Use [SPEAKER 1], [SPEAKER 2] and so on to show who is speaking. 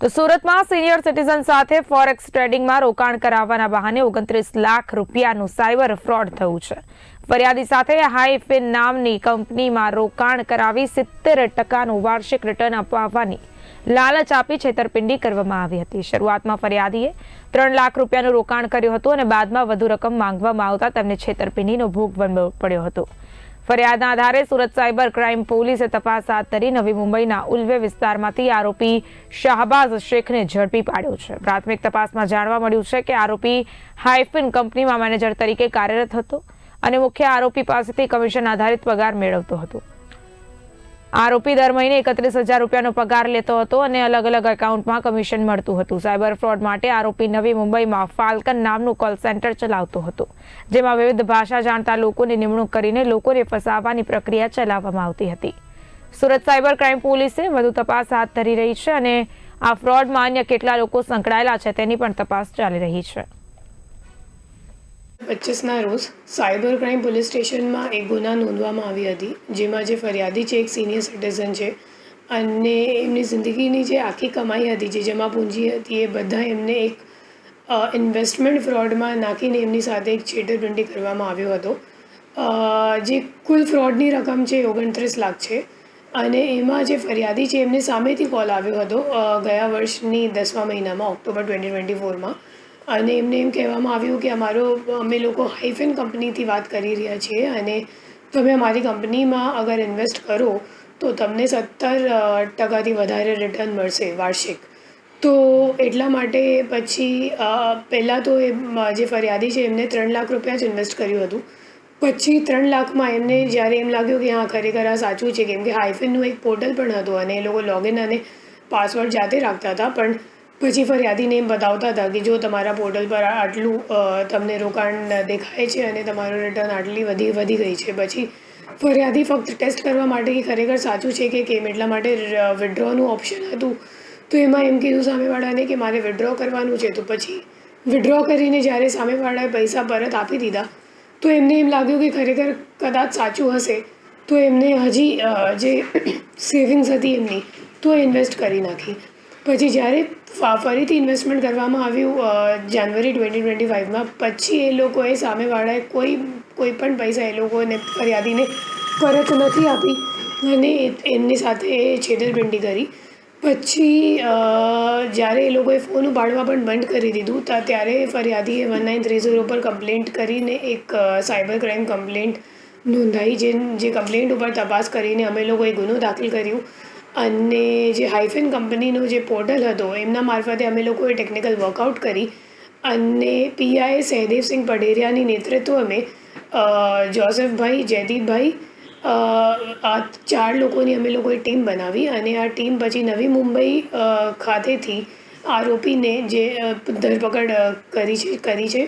[SPEAKER 1] તો સુરતમાં senior citizen સાથે ફોરેક્સ ટ્રેડિંગમાં રોકાણ કરાવવાના બહાને ઓગણત્રીસ લાખ રૂપિયાનું સાયબર ફ્રોડ થયું છે. ફરિયાદી સાથે હાઈફિન નામની કંપનીમાં રોકાણ કરાવી સિત્તેર ટકાનું વાર્ષિક રિટર્ન અપાવવાની લાલચ આપી છેતરપિંડી કરવામાં આવી હતી. શરૂઆતમાં ફરિયાદીએ ત્રણ લાખ રૂપિયાનું રોકાણ કર્યું હતું અને બાદમાં વધુ રકમ માંગવામાં આવતા તેમને છેતરપિંડીનો ભોગ બનવો પડ્યો હતો. ફરિયાદના આધારે સુરત સાયબર ક્રાઇમ પોલીસે તપાસ હાથ ધરી નવી મુંબઈના ઉલ્વે વિસ્તારમાંથી આરોપી શાહબાઝ શેખને ઝડપી પાડ્યો છે. પ્રાથમિક તપાસમાં જાણવા મળ્યું છે કે આરોપી હાઇફિન કંપનીમાં મેનેજર તરીકે કાર્યરત હતો અને મુખ્ય આરોપી પાસેથી કમિશન આધારિત પગાર મેળવતો હતો. આરોપી દર મહિને એકત્રીસ હજાર રૂપિયાનો પગાર લેતો હતો અને અલગ અલગ એકાઉન્ટમાં કમિશન મળતું હતું. સાયબર ફ્રોડ માટે આરોપી નવી મુંબઈમાં ફાલ્કન નામનું કોલ સેન્ટર ચલાવતો હતો, જેમાં વિવિધ ભાષા જાણતા લોકોની નિમણૂક કરીને લોકોને ફસાવવાની પ્રક્રિયા ચલાવવામાં આવતી હતી. સુરત સાયબર ક્રાઇમ પોલીસે વધુ તપાસ હાથ ધરી રહી છે અને આ ફ્રોડમાં અન્ય કેટલા લોકો સંકળાયેલા છે તેની પણ તપાસ ચાલી રહી છે.
[SPEAKER 2] પચીસના રોજ સાયબર ક્રાઇમ પોલીસ સ્ટેશનમાં એક ગુના નોંધવામાં આવી હતી, જેમાં જે ફરિયાદી છે, એક સિનિયર સિટીઝન છે. અને એમની જિંદગીની જે આખી કમાઈ હતી, જે જમા પૂંજી હતી, એ બધા એમને એક ઇન્વેસ્ટમેન્ટ ફ્રોડમાં નાખીને એમની સાથે એક છેતરપિંડી કરવામાં આવ્યો હતો. જે કુલ ફ્રોડની રકમ છે ઓગણત્રીસ લાખ છે. અને એમાં જે ફરિયાદી છે, એમને સામેથી કોલ આવ્યો હતો ગયા વર્ષની દસમા મહિનામાં, ઓક્ટોબર ટ્વેન્ટી ટ્વેન્ટી ફોરમાં અને એમને એમ કહેવામાં આવ્યું કે અમારો, અમે લોકો હાઈફેન કંપનીથી વાત કરી રહ્યા છીએ અને તમે અમારી કંપનીમાં અગર ઇન્વેસ્ટ કરો, તો તમને સત્તર ટકાથી વધારે રિટર્ન મળશે વાર્ષિક. તો એટલા માટે પછી પહેલાં તો એ જે ફરિયાદી છે, એમને ત્રણ લાખ રૂપિયા જ ઇન્વેસ્ટ કર્યું હતું. પછી ત્રણ લાખમાં એમને જ્યારે એમ લાગ્યું કે હા, ખરેખર આ સાચું છે, કેમ કે હાઇફિનનું એક પોર્ટલ પણ હતું અને એ લોકો લોગિન અને પાસવર્ડ જાતે રાખતા હતા, પણ પછી ફરિયાદીને એમ બતાવતા હતા કે જો તમારા પોર્ટલ પર આટલું તમને રોકાણ દેખાય છે અને તમારું રિટર્ન આટલી વધી વધી ગઈ છે. પછી ફરિયાદી ફક્ત ટેસ્ટ કરવા માટે કે ખરેખર સાચું છે કે કેમ? એટલા માટે વિડ્રોનું ઓપ્શન હતું. તો એમાં એમ કીધું સામેવાળાને કે મારે વિડ્રો કરવાનું છે. તો પછી વિડ્રો કરીને જ્યારે સામેવાળાએ પૈસા પરત આપી દીધા, તો એમને એમ લાગ્યું કે ખરેખર કદાચ સાચું હશે. તો એમને હજી જે સેવિંગ્સ હતી એમની, તો ઇન્વેસ્ટ કરી નાખી. પછી જ્યારે ફરીથી ઇન્વેસ્ટમેન્ટ કરવામાં આવ્યું જાન્યુઆરી ટ્વેન્ટી ટ્વેન્ટી ફાઇવમાં પછી એ લોકોએ સામેવાળાએ કોઈ કોઈ પણ પૈસા એ લોકોને ફરિયાદીને પરત નથી આપી અને એમની સાથે એ છેતરપિંડી કરી. પછી જ્યારે એ લોકોએ ફોન ઉપાડવા પણ બંધ કરી દીધું ત્યારે ફરિયાદીએ વન નાઇન થ્રી ઝીરો પર કમ્પ્લેન્ટ કરીને એક સાયબર ક્રાઇમ કમ્પ્લેન્ટ નોંધાઈ જે જે કમ્પ્લેન્ટ ઉપર તપાસ કરીને અમે લોકોએ ગુનો દાખલ કર્યું. અને જે હાઇફેન કંપનીનો જે પોર્ટલ હતો, એમના મારફતે અમે લોકોએ ટેકનિકલ વર્કઆઉટ કરી. અને પીઆઈ સહદેવસિંહ પઢેરિયાની નેતૃત્વમાં જોસેફભાઈ જયદીપભાઈ આ ચાર લોકોની અમે લોકોએ ટીમ બનાવી અને આ ટીમ પછી નવી મુંબઈ ખાતેથી આરોપીને જે ધરપકડ કરી છે કરી છે.